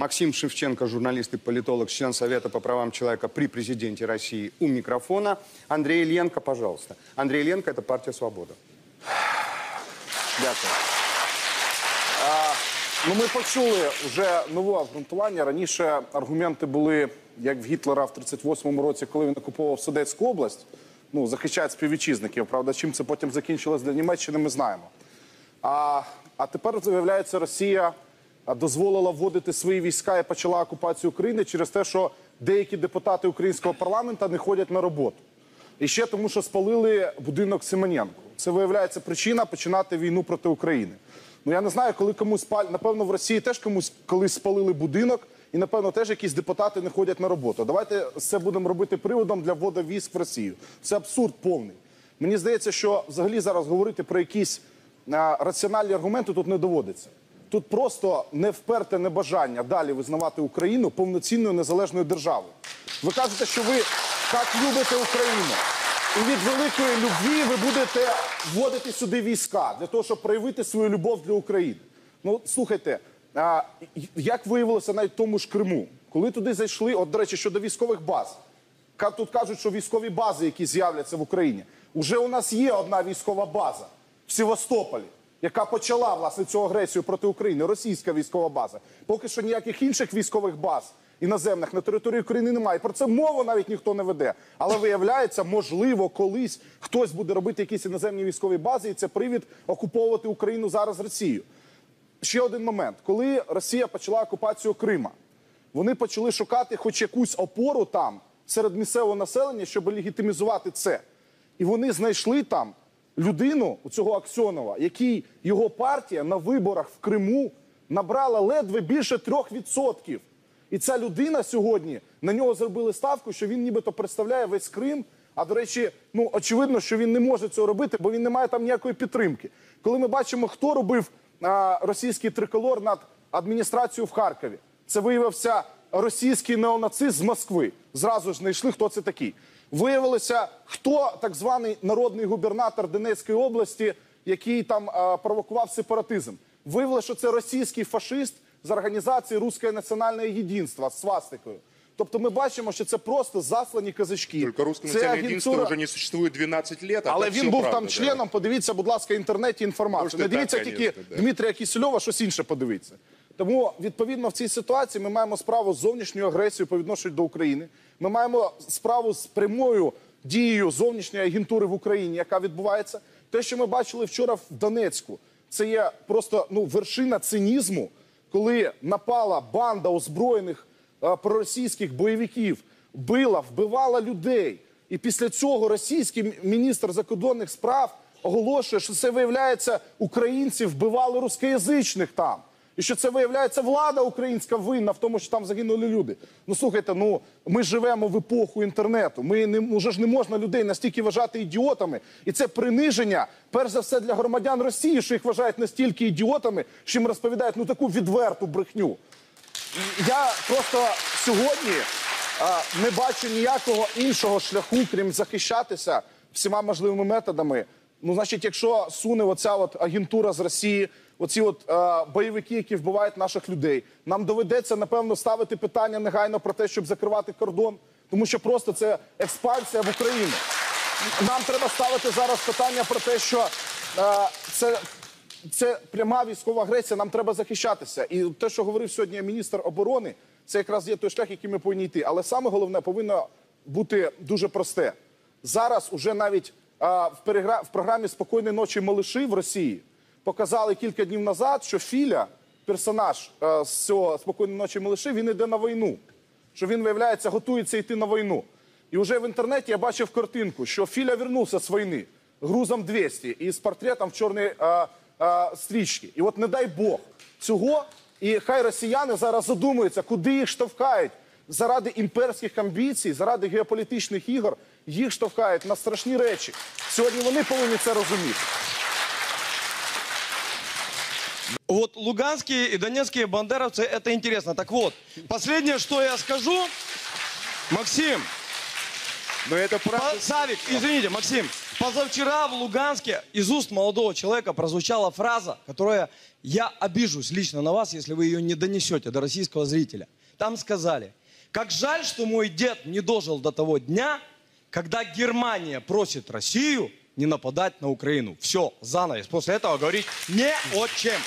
Максим Шевченко, журналист и политолог, член Совета по правам человека при президенте России у микрофона. Андрей Ильенко, пожалуйста. Андрей Ильенко – это партия «Свобода». Дякую. А, ну, ми почули вже нове обґрунтування. Раніше аргументи були, як в Гітлера в 38-му році, коли він окуповував Судетську область, ну, захищають співвітчизників. Правда, чим це потім закінчилось для Німеччини, ми знаємо. А, а тепер, виявляється, Росія дозволила вводити свої війська і почала окупацію України через те, що деякі депутати українського парламенту не ходять на роботу. І ще тому, що спалили будинок Симоненко. Це виявляється причина починати війну проти України. Ну я не знаю, коли комусь паль... напевно, в Росії теж комусь колись спалили будинок, і напевно теж якісь депутати не ходять на роботу. Давайте це будемо робити приводом для вводу військ в Росію. Це абсурд повний. Мені здається, що взагалі зараз говорити про якісь раціональні аргументи тут не доводиться. Тут просто не вперте небажання далі визнавати Україну повноцінною незалежною державою. Ви кажете, що ви так любите Україну. І від великої любві ви будете вводити сюди війська для того, щоб проявити свою любов для України. Ну, слухайте, а, як виявилося навіть в тому ж Криму, коли туди зайшли, от, до речі, щодо військових баз. Тут кажуть, що військові бази, які з'являться в Україні, уже у нас є одна військова база в Севастополі, яка почала власне цю агресію проти України, російська військова база. Поки що ніяких інших військових баз іноземних на території України немає. Про це мову навіть ніхто не веде. Але виявляється, можливо, колись хтось буде робити якісь іноземні військові бази, і це привід окуповувати Україну зараз Росією. Ще один момент, коли Росія почала окупацію Крима, вони почали шукати хоч якусь опору там серед місцевого населення, щоб легітимізувати це. І вони знайшли там людину у цього Аксьонова, який його партія на виборах в Криму набрала ледве більше 3%. І ця людина сьогодні на нього зробили ставку, що він нібито представляє весь Крим. А до речі, ну очевидно, що він не може цього робити, бо він не має там ніякої підтримки. Коли ми бачимо, хто робив а, російський триколор над адміністрацією в Харкові, це виявився російський неонацист з Москви. Зразу ж знайшли, хто це такий. Виявилося, хто так званий народний губернатор Донецької області, який там а, провокував сепаратизм. Виявилося, що це російський фашист з організації Руське національне єдинство з свастикою. Тобто ми бачимо, що це просто заслані казачки. Це национальное единство агентура- уже не существует 12 лет, а але він був правда, там да. членом. Подивіться, будь ласка, інтернеті інформацію. Не дивіться так, тільки конечно, да. Дмитрія Кісельова, щось інше подивіться. Тому відповідно в цій ситуації ми маємо справу з зовнішньою агресією по відношенню до України. Ми маємо справу з прямою дією зовнішньої агентури в Україні, яка відбувається. Те, що ми бачили вчора в Донецьку, це є просто ну вершина цинізму, коли напала банда озброєних е, проросійських бойовиків, била, вбивала людей. І після цього російський міністр закордонних справ оголошує, що це виявляється, українці вбивали рускоязичних там. І що це виявляється влада українська винна в тому, що там загинули люди. Ну слухайте, ну ми живемо в епоху інтернету. Ми не уже ж не можна людей настільки вважати ідіотами, і це приниження, перш за все, для громадян Росії, що їх вважають настільки ідіотами, що їм розповідають ну таку відверту брехню. Я просто сьогодні а, не бачу ніякого іншого шляху, крім захищатися всіма можливими методами. Ну, значить, якщо суне оця от агентура з Росії, оці от а, бойовики, які вбивають наших людей, нам доведеться напевно ставити питання негайно про те, щоб закривати кордон, тому що просто це експансія в Україну. Нам треба ставити зараз питання про те, що е, це, це пряма військова агресія, нам треба захищатися. І те, що говорив сьогодні міністр оборони, це якраз є той шлях, який ми повинні йти. Але саме головне повинно бути дуже просте. Зараз уже навіть е, в, перегра... в програмі Спокійної ночі малиші в Росії показали кілька днів назад, що Філя, персонаж е, з цього спокійної ночі малиші, він йде на війну. Що він, виявляється, готується йти на війну. І вже в інтернеті я бачив картинку, що Філя вернувся з війни грузом 200 і з портретом в чорній а, а, стрічці. І от не дай Бог цього, і хай росіяни зараз задумуються, куди їх штовхають заради імперських амбіцій, заради геополітичних ігор, їх штовхають на страшні речі. Сьогодні вони повинні це розуміти. Вот луганские и донецкие бандеровцы, это интересно. Так вот, последнее, что я скажу, Максим, Но это правда. Па- Савик, извините, Максим, Позавчера в Луганске из уст молодого человека прозвучала фраза, которая я обижусь лично на вас, если вы ее не донесете до российского зрителя. Там сказали, как жаль, что мой дед не дожил до того дня, когда Германия просит Россию не нападать на Украину. Все, занавес. После этого говорить не о чем.